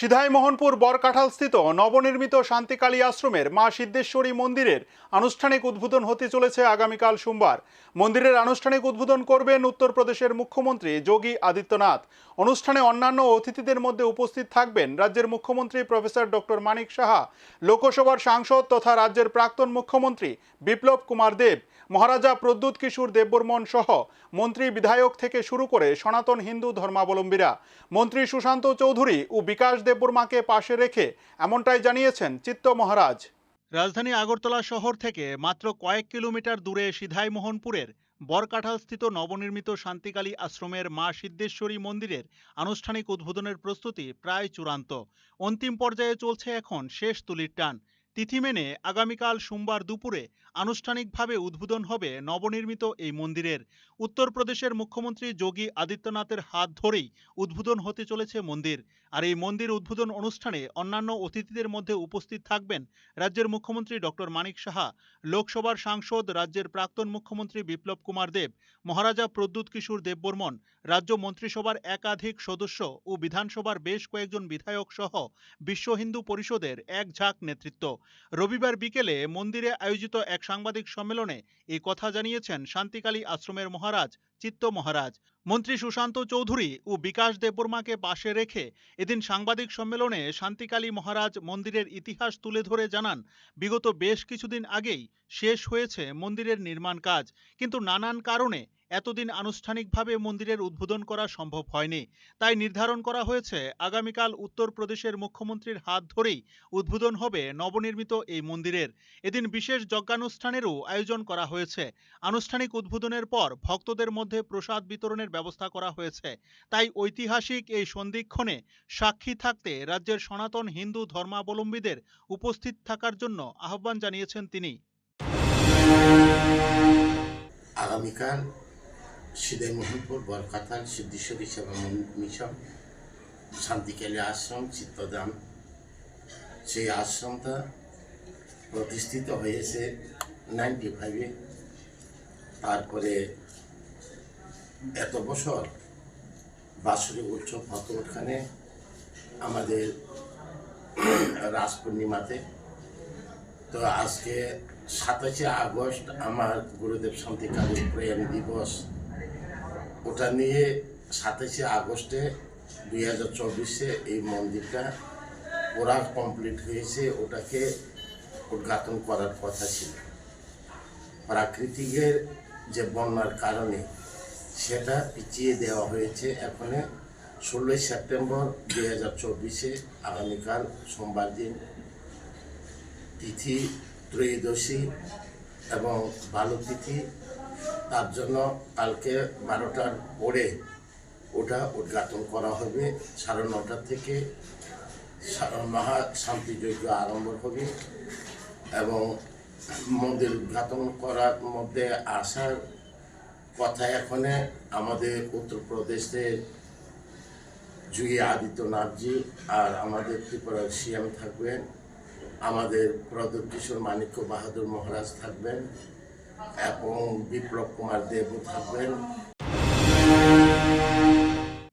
সিধাই মোহনপুর বরকাঠালস্থিত নবনির্মিত শান্তিকালী আশ্রমের মা সিদ্ধেশ্বরী মন্দিরের আনুষ্ঠানিক উদ্বোধন হতে চলেছে আগামীকাল সোমবার। মন্দিরের আনুষ্ঠানিক উদ্বোধন করবেন উত্তরপ্রদেশের মুখ্যমন্ত্রী যোগী আদিত্যনাথ। অনুষ্ঠানে অন্যান্য অতিথিদের মধ্যে উপস্থিত থাকবেন রাজ্যের মুখ্যমন্ত্রী প্রফেসর ডক্টর মানিক সাহা, লোকসভার সাংসদ তথা রাজ্যের প্রাক্তন মুখ্যমন্ত্রী বিপ্লব কুমার দেব, মহারাজা প্রদ্যুৎ কিশোর দেববর্মন সহ মন্ত্রী বিধায়ক থেকে শুরু করে সনাতন হিন্দু ধর্মাবলম্বীরা। মন্ত্রী সুশান্ত চৌধুরী ও বিকাশ দেববর্মাকে পাশে রেখে এমনটাই জানিয়েছেন চিত্ত মহারাজ। রাজধানী আগরতলা শহর থেকে মাত্র কয়েক কিলোমিটার দূরে সিধাই মোহনপুরের বরকাঠালস্থিত নবনির্মিত শান্তিকালী আশ্রমের মা সিদ্ধেশ্বরী মন্দিরের আনুষ্ঠানিক উদ্বোধনের প্রস্তুতি প্রায় চূড়ান্ত। অন্তিম পর্যায়ে চলছে এখন শেষ তুলির টান। তিথি মেনে আগামীকাল সোমবার দুপুরে আনুষ্ঠানিকভাবে উদ্বোধন হবে নবনির্মিত এই মন্দিরের। উত্তরপ্রদেশের মুখ্যমন্ত্রী যোগী আদিত্যনাথের হাত ধরেই উদ্বোধন হতে চলেছে মন্দির। আর এই মন্দির উদ্বোধন অনুষ্ঠানে অন্যান্য অতিথিদের মধ্যে উপস্থিত থাকবেন রাজ্যের মুখ্যমন্ত্রী ডক্টর মানিক সাহা, লোকসভার সাংসদ রাজ্যের প্রাক্তন মুখ্যমন্ত্রী বিপ্লব কুমার দেব, মহারাজা প্রদ্যুৎ কিশোর দেববর্মন, রাজ্য মন্ত্রিসভার একাধিক সদস্য ও বিধানসভার বেশ কয়েকজন বিধায়ক সহ বিশ্ব হিন্দু পরিষদের এক ঝাঁক নেতৃত্ব। রবিবার বিকেলে মন্দিরে আয়োজিত এক সাংবাদিক সম্মেলনে এই কথা জানিয়েছেন শান্তিকালী আশ্রমের মহারাজ চিত্ত মহারাজ। মন্ত্রী সুশান্ত চৌধুরী ও বিকাশ দেববর্মাকে পাশে রেখে এদিন সাংবাদিক সম্মেলনে শান্তিকালী মহারাজ মন্দিরের ইতিহাস তুলে ধরে জানান, বিগত বেশ কিছুদিন আগেই শেষ হয়েছে মন্দিরের নির্মাণ কাজ। কিন্তু নানান কারণে এতদিন আনুষ্ঠানিকভাবে মন্দিরের উদ্বোধন করা সম্ভব হয়নি। তাই নির্ধারণ করা হয়েছে, আগামীকাল উত্তরপ্রদেশের মুখ্যমন্ত্রীর হাত ধরেই উদ্বোধন হবে নবনির্মিত এই মন্দিরের। এদিন বিশেষ যজ্ঞানুষ্ঠানেরও আয়োজন করা হয়েছে। আনুষ্ঠানিক উদ্বোধনের পর ভক্তদের মধ্যে প্রসাদ বিতরণের ব্যবস্থা করা হয়েছে। তাই ঐতিহাসিক এই সন্ধিক্ষণে সাক্ষী থাকতে রাজ্যের সনাতন হিন্দু ধর্মাবলম্বীদের উপস্থিত থাকার জন্য আহ্বান জানিয়েছেন তিনি। আগামীকাল সিদাই মোহনপুর বরকাতাল সিদ্ধেশ্বরী সেবা মিশন, শান্তিকালী আশ্রম চিত্তদান সেই আশ্রমটা প্রতিষ্ঠিত হয়েছে নাইনটি ফাইভে তারপরে এত বছর বাৎসরিক উৎসব হতো ওখানে আমাদের রাস পূর্ণিমাতে। তো আজকে সাতাশে আগস্ট আমার গুরুদেব শান্তিকালী প্রেম দিবস ওটা নিয়ে সাতাশে আগস্টে দুই হাজার চব্বিশে এই মন্দিরটা পুরা কমপ্লিট হয়েছে, ওটাকে উদ্ঘাটন করার কথা ছিল। প্রাকৃতিকের যে বন্যার কারণে সেটা পিছিয়ে দেওয়া হয়েছে। এখন ষোলোই সেপ্টেম্বর দুই হাজার চব্বিশে আগামীকাল সোমবার দিন তিথি ত্রয়োদশী এবং বালু তিথি তার জন্য কালকে বারোটার পরে ওটা উদ্ঘাটন করা হবে। সাড়ে নটা থেকে মহা শান্তিযজ্ঞ আরম্ভ হবে এবং মন্দির উদ্ঘাটন করার মধ্যে আসার কথা এখানে আমাদের উত্তরপ্রদেশের যোগী আদিত্যনাথজি আর আমাদের ত্রিপুরার সিএম থাকবেন, আমাদের প্রদীপ কিশোর মানিক্য বাহাদুর মহারাজ থাকবেন এবং বিপ্লব কুমার দেবও থাকবেন।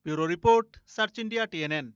Bureau report search India TNN.